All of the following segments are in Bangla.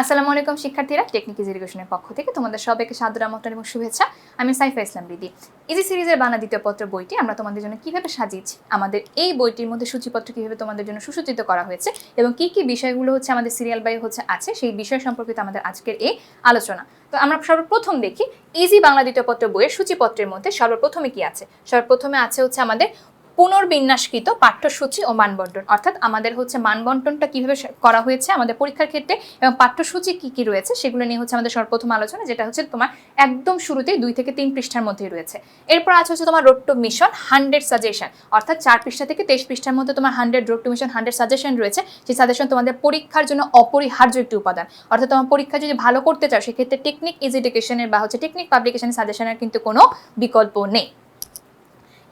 আসসালামু আলাইকুম, শিক্ষার্থীরা। টেকনিক ইজ এডুকেশনের পক্ষ থেকে তোমাদের সবাইকে সাদর আমন্ত্রণ এবং শুভেচ্ছা। আমি সাইফা ইসলাম রিদি। ইজি সিরিজের বাংলা দ্বিতীয় পত্র বইটি আমরা তোমাদের জন্য কীভাবে সাজিয়েছি, আমাদের এই বইটির মধ্যে সূচিপত্র কীভাবে তোমাদের জন্য সুসজ্জিত করা হয়েছে এবং কি কি বিষয়গুলো হচ্ছে আমাদের সিরিয়াল বাই হচ্ছে আছে, সেই বিষয় সম্পর্কিত আমাদের আজকের এই আলোচনা। তো আমরা সর্বপ্রথম দেখি ইজি বাংলা দ্বিতীয় পত্র বইয়ের সূচিপত্রের মধ্যে সর্বপ্রথমে কি আছে? সর্বপ্রথমে আছে হচ্ছে আমাদের পুনর্বিন্যাসকৃত পাঠ্যসূচি ও মানবন্টন। অর্থাৎ আমাদের হচ্ছে মানবন্টনটা কীভাবে করা হয়েছে, আমাদের পরীক্ষার ক্ষেত্রে এবং পাঠ্যসূচি কি কি রয়েছে, সেগুলো নিয়ে হচ্ছে আমাদের সর্বপ্রথম আলোচনা, যেটা হচ্ছে তোমার একদম শুরুতেই দুই থেকে তিন পৃষ্ঠার মধ্যেই রয়েছে। এরপর আছে হচ্ছে তোমার road to mission hundred suggestion অর্থাৎ চার পৃষ্ঠা থেকে তেইশ পৃষ্ঠার মধ্যে তোমার hundred road to mission hundred suggestion রয়েছে, সেই সাজেশন তোমাদের পরীক্ষার জন্য অপরিহার্য একটি উপাদান। অর্থাৎ তোমার পরীক্ষা যদি ভালো করতে চাও, সেক্ষেত্রে টেকনিক ইজ এডুকেশনের বা হচ্ছে টেকনিক পাবলিকেশনের সাজেশনের কিন্তু কোনো বিকল্প নেই।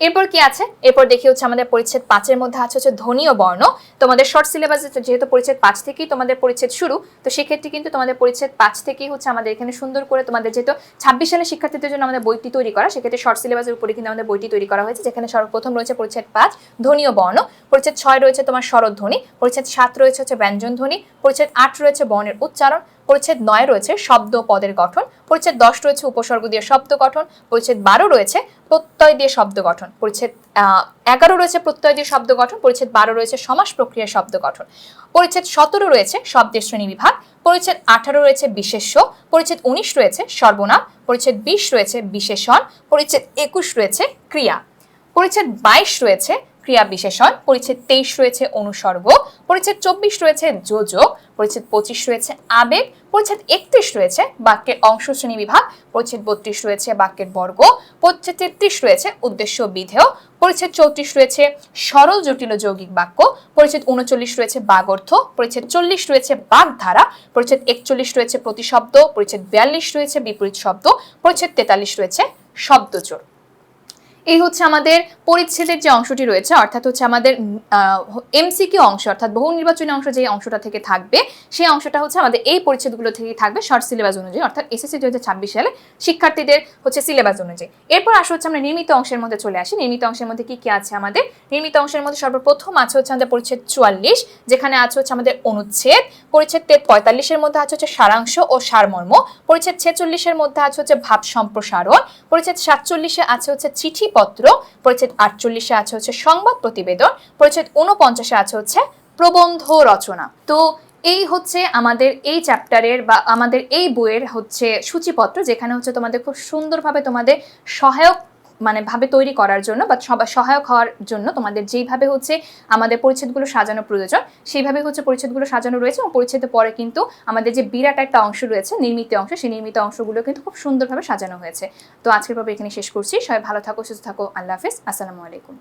এরপর কি আছে? এরপর দেখি হচ্ছে আমাদের পরিচ্ছেদ পাঁচের মধ্যে আছে হচ্ছে ধ্বনীয় বর্ণ। তোমাদের শর্ট সিলেবাসে যেহেতু পরিচ্ছেদ পাঁচ থেকেই তোমাদের পরিচ্ছেদ শুরু, তো সেক্ষেত্রে কিন্তু তোমাদের পরিচ্ছেদ পাঁচ থেকেই হচ্ছে আমাদের এখানে সুন্দর করে তোমাদের যেহেতু ছাব্বিশ সালের শিক্ষার্থীদের জন্য আমাদের বইটি তৈরি করা, সেক্ষেত্রে শর্ট সিলেবাসের উপরে কিন্তু আমাদের বইটি তৈরি করা হয়েছে, যেখানে সর্বপ্রথম রয়েছে পরিচ্ছেদ পাঁচ ধ্বনীয় বর্ণ। পরিচ্ছেদ ছয় রয়েছে তোমার স্বরধ্বনি পরিচ্ছেদ সাত রয়েছে হচ্ছে ব্যঞ্জন ধ্বনি, পরিচ্ছেদ আট রয়েছে বর্ণের উচ্চারণ পরিচ্ছেদ নয় রয়েছে শব্দ পদের গঠন, পরিচ্ছেদ দশ রয়েছে উপসর্গ দিয়ে শব্দ গঠন, পরিচ্ছেদ বারো রয়েছে প্রত্যয় দিয়ে শব্দ গঠন, পরিচ্ছেদ এগারো রয়েছে প্রত্যয় দিয়ে শব্দ গঠন, পরিচ্ছেদ বারো রয়েছে সমাস প্রক্রিয়া শব্দ গঠন, পরিচ্ছেদ সতেরো রয়েছে শব্দের শ্রেণি বিভাগ, পরিচ্ছেদ আঠারো রয়েছে বিশেষ্য, পরিচ্ছেদ উনিশ রয়েছে সর্বনাম, পরিচ্ছেদ বিশ রয়েছে বিশেষণ, পরিচ্ছেদ একুশ রয়েছে ক্রিয়া, পরিচ্ছেদ বাইশ রয়েছে ক্রিয়া বিশেষণ, পরিচ্ছেদ তেইশ রয়েছে অনুসর্গ, পরিচ্ছেদ চব্বিশ রয়েছে যোজক, পরিচ্ছেদ পঁচিশ রয়েছে আবেগ, পরিচ্ছেদ একত্রিশ রয়েছে বাক্যের অংশ শ্রেণি বিভাগ, পরিচ্ছেদ বত্রিশ রয়েছে বাক্যের বর্গ, পরিচ্ছেদ তেত্রিশ রয়েছে উদ্দেশ্য বিধেয়, পরিচ্ছেদ চৌত্রিশ রয়েছে সরল জটিল যৌগিক বাক্য, পরিচ্ছেদ উনচল্লিশ রয়েছে বাগর্থ, পরিচ্ছেদ চল্লিশ রয়েছে বাগধারা, পরিচ্ছেদ একচল্লিশ রয়েছে প্রতিশব্দ, পরিচ্ছেদ বিয়াল্লিশ রয়েছে বিপরীত শব্দ, পরিচ্ছেদ তেতাল্লিশ রয়েছে শব্দচোর। এই হচ্ছে আমাদের পরিচ্ছেদের যে অংশটি রয়েছে, অর্থাৎ হচ্ছে আমাদের এমসিকিউ অংশ, অর্থাৎ বহু নির্বাচনী অংশ যে অংশটা থেকে থাকবে, সেই অংশটা হচ্ছে আমাদের এই পরিচ্ছেদগুলো থেকে থাকবে শর্ট সিলেবাস অনুযায়ী, অর্থাৎ এসএসসি দু সালে শিক্ষার্থীদের হচ্ছে সিলেবাস অনুযায়ী। এরপর আসা হচ্ছে আমরা নির্মিত অংশের মধ্যে চলে আসি। নির্মিত অংশের মধ্যে কি কি আছে আমাদের? নির্মিত অংশের মধ্যে সর্বপ্রথম আছে হচ্ছে আমাদের পরিচ্ছেদ চুয়াল্লিশ, যেখানে আছে হচ্ছে আমাদের অনুচ্ছেদ পরিচ্ছেদ পঁয়তাল্লিশের মধ্যে আছে হচ্ছে সারাংশ ও সারমর্ম। পরিচ্ছেদ ছেচল্লিশের মধ্যে আছে হচ্ছে ভাব সম্প্রসারণ। পরিচ্ছেদ সাতচল্লিশে আছে হচ্ছে চিঠিপত্র। পরিচ্ছেদ আটচল্লিশে আছে হচ্ছে সংবাদ প্রতিবেদন। পরিচ্ছেদ উনপঞ্চাশে আছে হচ্ছে প্রবন্ধ রচনা। তো এই হচ্ছে আমাদের এই চ্যাপ্টারের বা আমাদের এই বইয়ের হচ্ছে সূচিপত্র, যেখানে হচ্ছে তোমাদের খুব সুন্দরভাবে তোমাদের সহায়ক মানে ভাবে তৈরি করার জন্য বা সবার সহায়ক হওয়ার জন্য তোমাদের যেইভাবে হচ্ছে আমাদের পরিচ্ছেদগুলো সাজানো প্রয়োজন, সেইভাবে হচ্ছে পরিচ্ছেদগুলো সাজানো রয়েছে এবং পরিচ্ছেদের পরে কিন্তু আমাদের যে বিরাট একটা অংশ রয়েছে, নির্মিত অংশ, সেই নির্মিত অংশগুলো কিন্তু খুব সুন্দরভাবে সাজানো হয়েছে। তো আজকের পর্ব এখানে শেষ করছি। সবাই ভালো থাকো, সুস্থ থাকো। আল্লাহ হাফিজ। আসসালামু আলাইকুম।